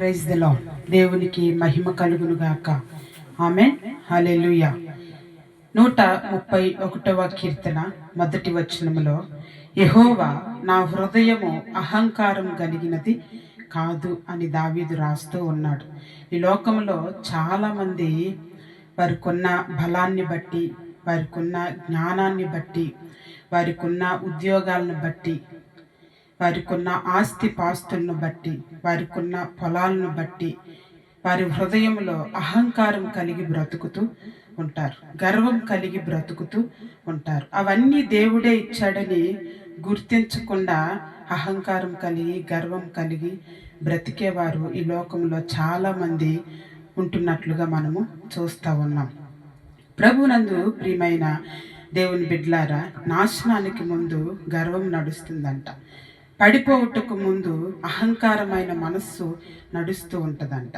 Praise దిలో దేవునికి మహిమ కలుగును గాక ఆమె హలెలుయ నూట ముప్పై ఒకటవ కీర్తన మొదటి వచనములో యహోవా నా హృదయము అహంకారం కలిగినది కాదు అని దావీదు రాస్తూ ఉన్నాడు. ఈ లోకంలో చాలామంది వారికున్న బలాన్ని బట్టి వారికున్న జ్ఞానాన్ని బట్టి వారికున్న ఉద్యోగాలను బట్టి వారికున్న ఆస్తి పాస్తులను బట్టి వారికున్న పొలాలను బట్టి వారి హృదయంలో అహంకారం కలిగి బ్రతుకుతూ ఉంటారు. గర్వం కలిగి బ్రతుకుతూ ఉంటారు. అవన్నీ దేవుడే ఇచ్చాడని గుర్తించకుండా అహంకారం కలిగి గర్వం కలిగి బ్రతికేవారు ఈ లోకంలో చాలామంది ఉంటున్నట్లుగా మనము చూస్తూ ఉన్నాం. ప్రభునందు ప్రియమైన దేవుని బిడ్లారా నాశనానికి ముందు గర్వం నడుస్తుందంట. పడిపోవుటకు ముందు అహంకారమైన మనస్సు నడుస్తూ ఉంటుందంట.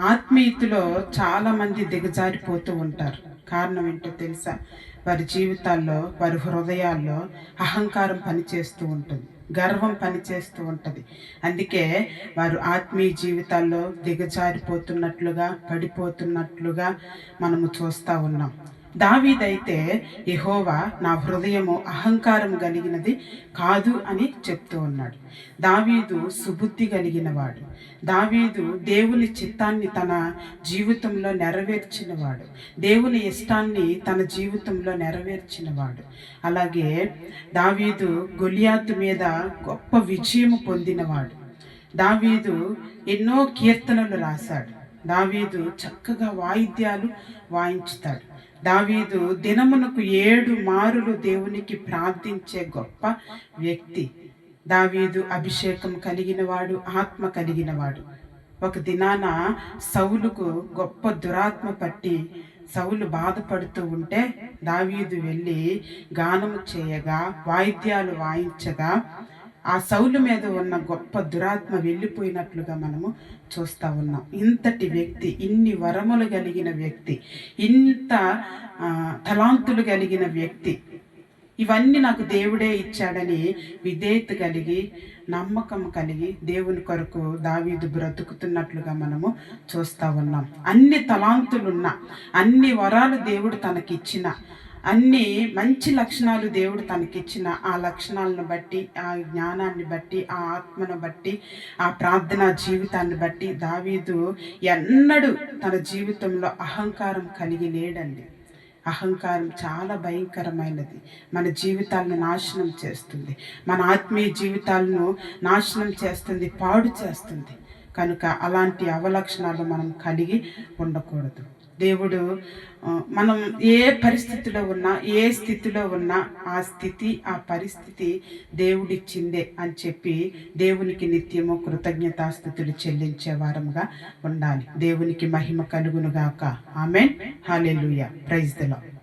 ఆత్మీయతలో చాలామంది దిగజారిపోతూ ఉంటారు. కారణం ఏంటో తెలుసా? వారి జీవితాల్లో వారి హృదయాల్లో అహంకారం పనిచేస్తూ ఉంటుంది. గర్వం పనిచేస్తూ ఉంటుంది. అందుకే వారు ఆత్మీయ జీవితాల్లో దిగజారిపోతున్నట్లుగా పడిపోతున్నట్లుగా మనము చూస్తూ ఉన్నాం. దావీదైతే యహోవా నా హృదయము అహంకారం కలిగినది కాదు అని చెప్తూ ఉన్నాడు. దావీదు సుబుద్ధి కలిగినవాడు. దావీదు దేవుని చిత్తాన్ని తన జీవితంలో నెరవేర్చినవాడు. దేవుని ఇష్టాన్ని తన జీవితంలో నెరవేర్చినవాడు. అలాగే దావీదు గొలియాతు మీద గొప్ప విజయం పొందినవాడు. దావీదు ఎన్నో కీర్తనలు రాశాడు. దావీదు చక్కగా వాయిద్యాలు వాయించుతాడు. దావీదు దినమునకు ఏడు మారులు దేవునికి ప్రార్థించే గొప్ప వ్యక్తి. దావీదు అభిషేకం కలిగినవాడు ఆత్మ కలిగినవాడు. ఒక దినాన సౌలుకు గొప్ప దురాత్మ పట్టి సౌలు బాధపడుతూ ఉంటే దావీదు వెళ్ళి గానము చేయగా వాయిద్యాలు వాయించగా ఆ సౌలు మీద ఉన్న గొప్ప దురాత్మ వెళ్ళిపోయినట్లుగా మనము చూస్తూ ఉన్నాం. ఇంతటి వ్యక్తి ఇన్ని వరములు కలిగిన వ్యక్తి ఇంత తలాంతులు కలిగిన వ్యక్తి ఇవన్నీ నాకు దేవుడే ఇచ్చాడని విధేయత కలిగి నమ్మకం కలిగి దేవుని కొరకు దావీదు బ్రతుకుతున్నట్లుగా మనము చూస్తూ ఉన్నాం. అన్ని తలాంతులున్న అన్ని వరాలు దేవుడు తనకిచ్చిన అన్ని మంచి లక్షణాలు దేవుడు తనకిచ్చిన ఆ లక్షణాలను బట్టి ఆ జ్ఞానాన్ని బట్టి ఆ ఆత్మను బట్టి ఆ ప్రార్థనా జీవితాన్ని బట్టి దావీదు ఎన్నడూ తన జీవితంలో అహంకారం కలిగి లేడండి. అహంకారం చాలా భయంకరమైనది. మన జీవితాలను నాశనం చేస్తుంది. మన ఆత్మీయ జీవితాలను నాశనం చేస్తుంది పాడు చేస్తుంది. కనుక అలాంటి అవలక్షణాలు మనం కలిగి ఉండకూడదు. దేవుడు మనం ఏ పరిస్థితిలో ఉన్నా ఏ స్థితిలో ఉన్నా ఆ స్థితి ఆ పరిస్థితి దేవుడిచ్చిందే అని చెప్పి దేవునికి నిత్యము కృతజ్ఞతాస్థుతులు చెల్లించే వారముగా ఉండాలి. దేవునికి మహిమ కలుగునుగాక ఆమెన్. హాలెలుయ. Praise the